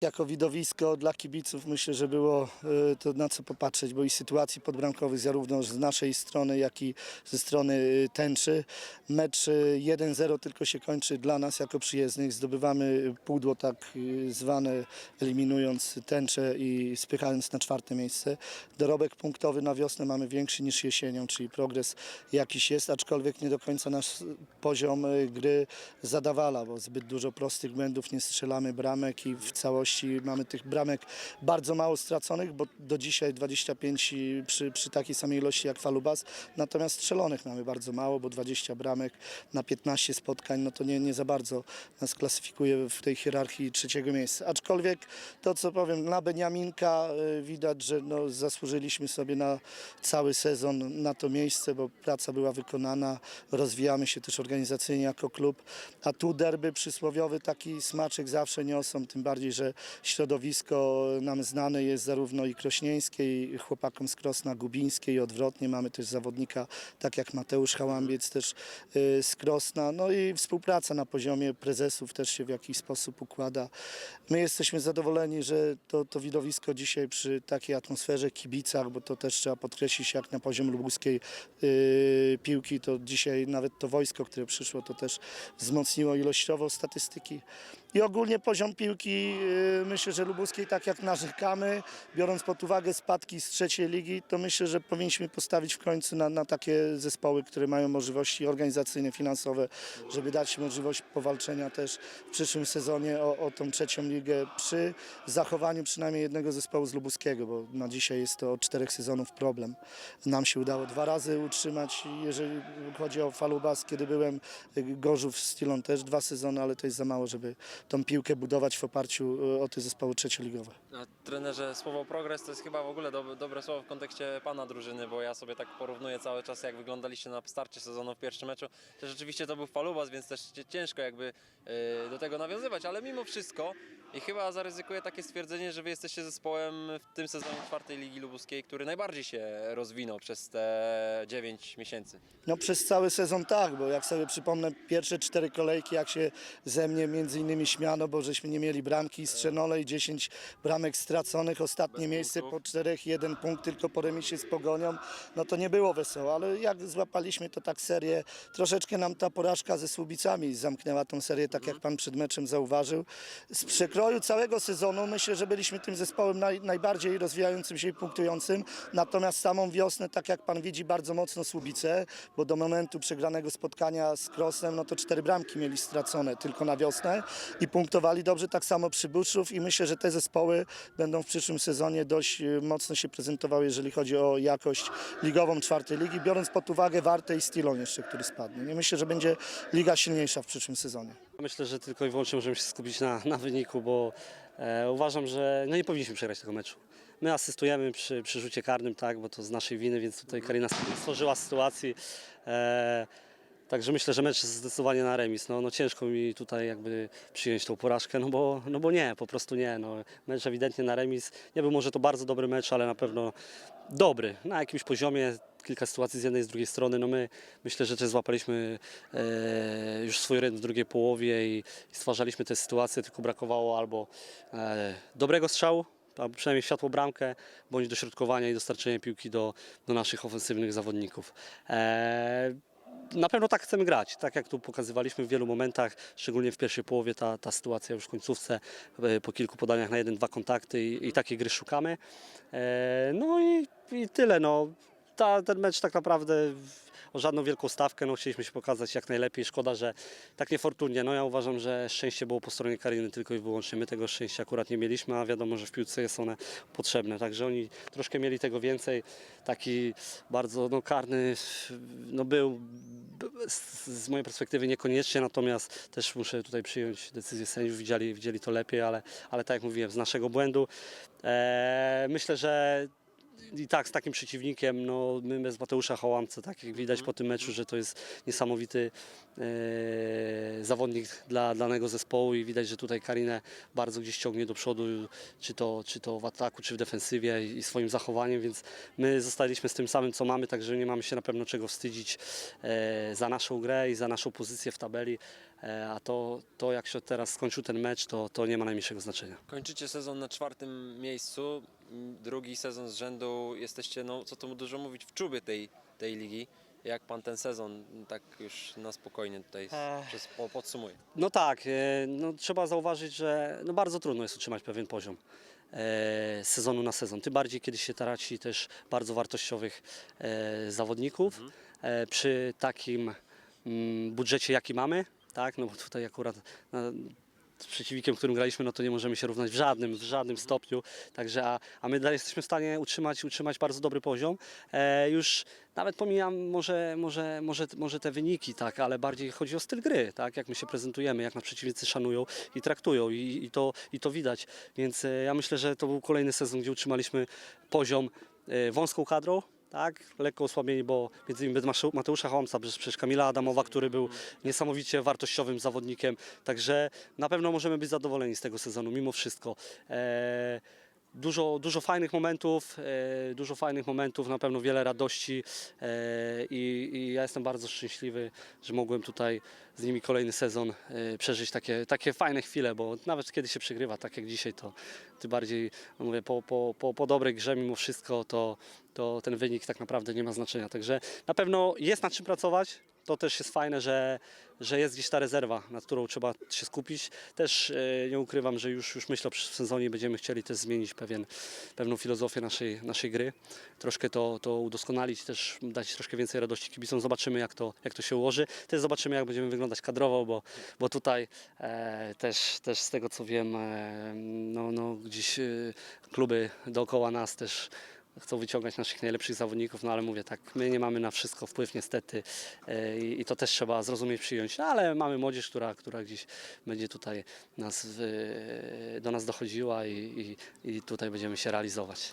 Jako widowisko dla kibiców myślę, że było e, to na co popatrzeć, bo i sytuacji podbramkowych zarówno z naszej strony, jak i ze strony e, tęczy. Mecz e, 1-0 tylko się kończy dla nas jako przyjezdnych. Zdobywamy pudło tak zwane, eliminując tęczę i spychając na czwarte miejsce. Dorobek punktowy na wiosnę mamy większy niż jesienią, czyli progres jakiś jest, aczkolwiek nie do końca nasz poziom gry zadawala, bo zbyt dużo prostych błędów, nie strzelamy bramek i w całości mamy tych bramek bardzo mało straconych, bo do dzisiaj 25 i przy, przy takiej samej ilości jak Falubas, natomiast strzelonych mamy bardzo mało, bo 20 bramek na 15 spotkań, no to nie, nie za bardzo nas klasyfikuje w tej hierarchii trzeciego miejsca. Aczkolwiek to, co powiem, na Beniaminka y, widać, że no, zasłużyliśmy sobie na cały sezon na to miejsce, bo praca była wykonana, rozwijamy się też organizacyjnie jako klub, a tu derby przysłowiowy taki smaczek zawsze niosą, tym bardziej, że środowisko nam znane jest zarówno i krośnieńskie, i chłopakom z Krosna Gubińskiej i odwrotnie. Mamy też zawodnika, tak jak Mateusz Hałambiec też y, z Krosna. No i współpraca na poziomie prezesów też się w jakiś sposób układa. My jesteśmy zadowoleni, że to, to widowisko dzisiaj przy takiej atmosferze, kibicach, bo to też trzeba podkreślić, jak na poziom lubuskiej y, piłki, to dzisiaj nawet to wojsko, które przyszło, to też wzmocniło ilościowo statystyki. I ogólnie poziom piłki, y, myślę, że lubuskiej, tak jak narzekamy, biorąc pod uwagę spadki z trzeciej ligi, to myślę, że powinniśmy postawić w końcu na, na takie zespoły, które mają możliwości organizacyjne, finansowe, żeby dać możliwość powalczenia też w przyszłym sezonie o, o tą trzecią ligę przy zachowaniu przynajmniej jednego zespołu z lubuskiego, bo na dzisiaj jest to od czterech sezonów problem. Nam się udało dwa razy utrzymać, jeżeli chodzi o Falubas, kiedy byłem, Gorzów z Stilą też dwa sezony, ale to jest za mało, żeby tą piłkę budować w oparciu e, o te zespoły trzecioligowe. Trenerze, słowo progres to jest chyba w ogóle do, dobre słowo w kontekście pana drużyny, bo ja sobie tak porównuję cały czas, jak wyglądaliście na starcie sezonu w pierwszym meczu. To rzeczywiście to był falubas, więc też ciężko jakby e, do tego nawiązywać, ale mimo wszystko i chyba zaryzykuję takie stwierdzenie, że wy jesteście zespołem w tym sezonie czwartej Ligi Lubuskiej, który najbardziej się rozwinął przez te 9 miesięcy. No przez cały sezon tak, bo jak sobie przypomnę pierwsze cztery kolejki, jak się ze mnie między innymi śmiano, bo żeśmy nie mieli bramki strzelonej, 10 bramek straconych, ostatnie miejsce po czterech, jeden punkt tylko po remisie z Pogonią, no to nie było wesoło, ale jak złapaliśmy to tak serię, troszeczkę nam ta porażka ze Słubicami zamknęła tą serię, tak jak pan przed meczem zauważył. Z przekroju całego sezonu myślę, że byliśmy tym zespołem naj, najbardziej rozwijającym się i punktującym, natomiast samą wiosnę, tak jak pan widzi, bardzo mocno Słubice, bo do momentu przegranego spotkania z Krosem, no to cztery bramki mieli stracone tylko na wiosnę i punktowali dobrze, tak samo Przybuszów i myślę, że te zespoły będą w przyszłym sezonie dość e, mocno się prezentowały, jeżeli chodzi o jakość ligową czwartej ligi, biorąc pod uwagę Wartę i Stilon jeszcze, który spadnie. Nie myślę, że będzie liga silniejsza w przyszłym sezonie. Myślę, że tylko i wyłącznie możemy się skupić na, na wyniku, bo e, uważam, że no nie powinniśmy przegrać tego meczu. My asystujemy przy, przy rzucie karnym, tak, bo to z naszej winy, więc tutaj Karina stworzyła sytuacji. E, Także myślę, że mecz zdecydowanie na remis. No, no ciężko mi tutaj jakby przyjąć tą porażkę, no bo, no bo nie, po prostu nie. No, mecz ewidentnie na remis. Nie był może to bardzo dobry mecz, ale na pewno dobry. Na jakimś poziomie kilka sytuacji z jednej i z drugiej strony. No my myślę, że złapaliśmy e, już swój rytm w drugiej połowie i, i stwarzaliśmy te sytuacje, tylko brakowało albo e, dobrego strzału, albo przynajmniej światło bramkę, bądź dośrodkowania i dostarczenia piłki do, do naszych ofensywnych zawodników. E, na pewno tak chcemy grać, tak jak tu pokazywaliśmy w wielu momentach, szczególnie w pierwszej połowie ta, ta sytuacja już w końcówce, e, po kilku podaniach na jeden, dwa kontakty i, i takiej gry szukamy. E, No i, i tyle. No. Ta, ten mecz tak naprawdę o żadną wielką stawkę, no chcieliśmy się pokazać jak najlepiej. Szkoda, że tak niefortunnie. No ja uważam, że szczęście było po stronie Kariny tylko i wyłącznie. My tego szczęścia akurat nie mieliśmy, a wiadomo, że w piłce jest one potrzebne. Także oni troszkę mieli tego więcej. Taki bardzo no, karny no, był z, z mojej perspektywy niekoniecznie, natomiast też muszę tutaj przyjąć decyzję sędziów, widzieli, widzieli to lepiej, ale, ale tak jak mówiłem, z naszego błędu. E, myślę, że i tak z takim przeciwnikiem, no my bez Mateusza Hołamca, tak jak widać po tym meczu, że to jest niesamowity e, zawodnik dla danego zespołu i widać, że tutaj Karinę bardzo gdzieś ciągnie do przodu, czy to, czy to w ataku, czy w defensywie i, swoim zachowaniem, więc my zostaliśmy z tym samym, co mamy, także nie mamy się na pewno czego wstydzić e, za naszą grę i za naszą pozycję w tabeli. e, a to, to jak się teraz skończył ten mecz, to, to nie ma najmniejszego znaczenia. Kończycie sezon na czwartym miejscu, drugi sezon z rzędu, jesteście, no co tu dużo mówić, w czubie tej, tej ligi. Jak pan ten sezon tak już na spokojnie tutaj Ech. przez, po, podsumuje? No tak, e, no, trzeba zauważyć, że no, bardzo trudno jest utrzymać pewien poziom e, z sezonu na sezon. Tym bardziej, kiedy się traci też bardzo wartościowych e, zawodników e, przy takim mm, budżecie, jaki mamy. Tak, no bo tutaj akurat na, z przeciwnikiem, którym graliśmy, no to nie możemy się równać w żadnym, w żadnym stopniu. Także, a, a my dalej jesteśmy w stanie utrzymać, utrzymać bardzo dobry poziom. E, już nawet pomijam może, może, może, może te wyniki, tak, ale bardziej chodzi o styl gry, tak, jak my się prezentujemy, jak nas przeciwnicy szanują i traktują i, i, to, i to widać. Więc e, ja myślę, że to był kolejny sezon, gdzie utrzymaliśmy poziom e, wąską kadrą, tak, lekko osłabieni, bo między innymi bez Mateusza Holmesa, przecież Kamila Adamowa, który był niesamowicie wartościowym zawodnikiem, także na pewno możemy być zadowoleni z tego sezonu, mimo wszystko. E, Dużo, dużo fajnych momentów, e, dużo fajnych momentów, na pewno wiele radości e, i, i ja jestem bardzo szczęśliwy, że mogłem tutaj z nimi kolejny sezon e, przeżyć takie, takie fajne chwile, bo nawet kiedy się przegrywa, tak jak dzisiaj, to tym bardziej, mówię, po, po, po, po dobrej grze mimo wszystko, to, to ten wynik tak naprawdę nie ma znaczenia. Także na pewno jest nad czym pracować. To też jest fajne, że, że jest gdzieś ta rezerwa, nad którą trzeba się skupić. Też e, nie ukrywam, że już, już myślę, że w sezonie będziemy chcieli też zmienić pewien, pewną filozofię naszej, naszej gry. Troszkę to, to udoskonalić, też dać troszkę więcej radości kibicom. Zobaczymy, jak to, jak to się ułoży. Też zobaczymy, jak będziemy wyglądać kadrowo, bo, bo tutaj e, też, też z tego, co wiem, e, no, no, gdzieś e, kluby dookoła nas też chcą wyciągać naszych najlepszych zawodników, no ale mówię tak, my nie mamy na wszystko wpływ niestety e, i, to też trzeba zrozumieć, przyjąć, no ale mamy młodzież, która, która gdzieś będzie tutaj nas, e, do nas dochodziła i, i, i tutaj będziemy się realizować.